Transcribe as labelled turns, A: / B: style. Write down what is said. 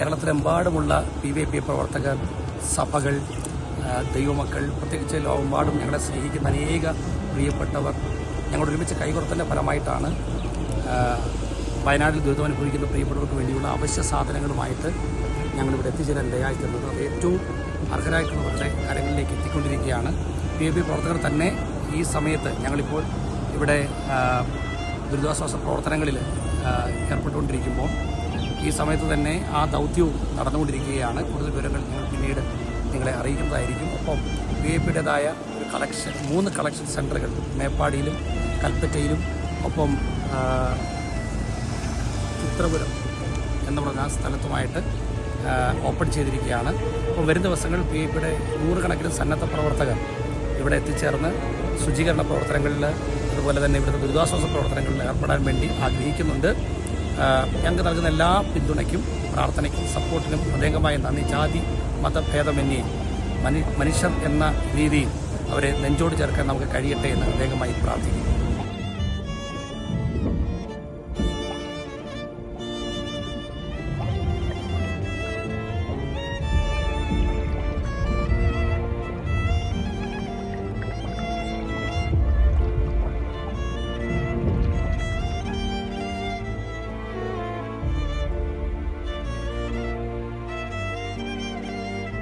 A: കേരളത്തിലെമ്പാടുമുള്ള P V P പ്രവർത്തകർ സഭകൾ ദൈവമക്കൾ പ്രത്യേകിച്ച് ലോകമെമ്പാടും ഞങ്ങളെ സ്നേഹിക്കുന്ന അനേക പ്രിയപ്പെട്ടവർ ഞങ്ങളുടെ ഒരുമിച്ച് കൈകോർത്തലിന്റെ ഫലമായിട്ടാണ് വയനാട്ടിൽ ദുരിതം അനുഭവിക്കുന്ന പ്രിയപ്പെട്ടവർക്ക് വേണ്ടിയുള്ള അവശ്യ സാധനങ്ങളുമായിട്ട് ഞങ്ങളിവിടെ എത്തിച്ചേരാൻ ഇടയായി തീർന്നത്. അത് ഏറ്റവും അർഹരായിട്ടുള്ളവരുടെ കരങ്ങളിലേക്ക് എത്തിക്കൊണ്ടിരിക്കുകയാണ്. പി എ പി പ്രവർത്തകർ തന്നെ ഈ സമയത്ത് ഞങ്ങളിപ്പോൾ ഇവിടെ ദുരിതാശ്വാസ പ്രവർത്തനങ്ങളിൽ ഏർപ്പെട്ടുകൊണ്ടിരിക്കുമ്പോൾ ഈ സമയത്ത് തന്നെ ആ ദൗത്യവും നടന്നുകൊണ്ടിരിക്കുകയാണ്. കൂടുതൽ വിവരങ്ങൾ ഞങ്ങൾ പിന്നീട് നിങ്ങളെ അറിയിക്കുന്നതായിരിക്കും. ഒപ്പം വി ഐ പിയുടേതായ ഒരു കളക്ഷൻ മൂന്ന് കളക്ഷൻ സെന്ററുകൾ മേപ്പാടിയിലും കൽപ്പറ്റയിലും ഒപ്പം ചിത്രപുരം എന്ന് പറഞ്ഞ സ്ഥലത്തുമായിട്ട് ഓപ്പൺ ചെയ്തിരിക്കുകയാണ്. അപ്പോൾ വരും ദിവസങ്ങൾ പി പിയുടെ നൂറുകണക്കിന് സന്നദ്ധ പ്രവർത്തകർ ഇവിടെ എത്തിച്ചേർന്ന് ശുചീകരണ പ്രവർത്തനങ്ങളിൽ അതുപോലെ തന്നെ ഇവിടുത്തെ ദുരിതാശ്വാസ പ്രവർത്തനങ്ങളിൽ ഏർപ്പെടാൻ വേണ്ടി ആഗ്രഹിക്കുന്നുണ്ട്. ഞങ്ങൾക്ക് നൽകുന്ന എല്ലാ പിന്തുണയ്ക്കും പ്രാർത്ഥനയ്ക്കും സപ്പോർട്ടിനും പ്രത്യേകമായ നന്ദി. ജാതി മതഭേദമന്യേ മനു മനുഷ്യർ എന്ന രീതിയിൽ അവരെ നെഞ്ചോട് ചേർക്കാൻ നമുക്ക് കഴിയട്ടെ എന്ന് പ്രത്യേകമായി പ്രാർത്ഥിക്കുന്നു.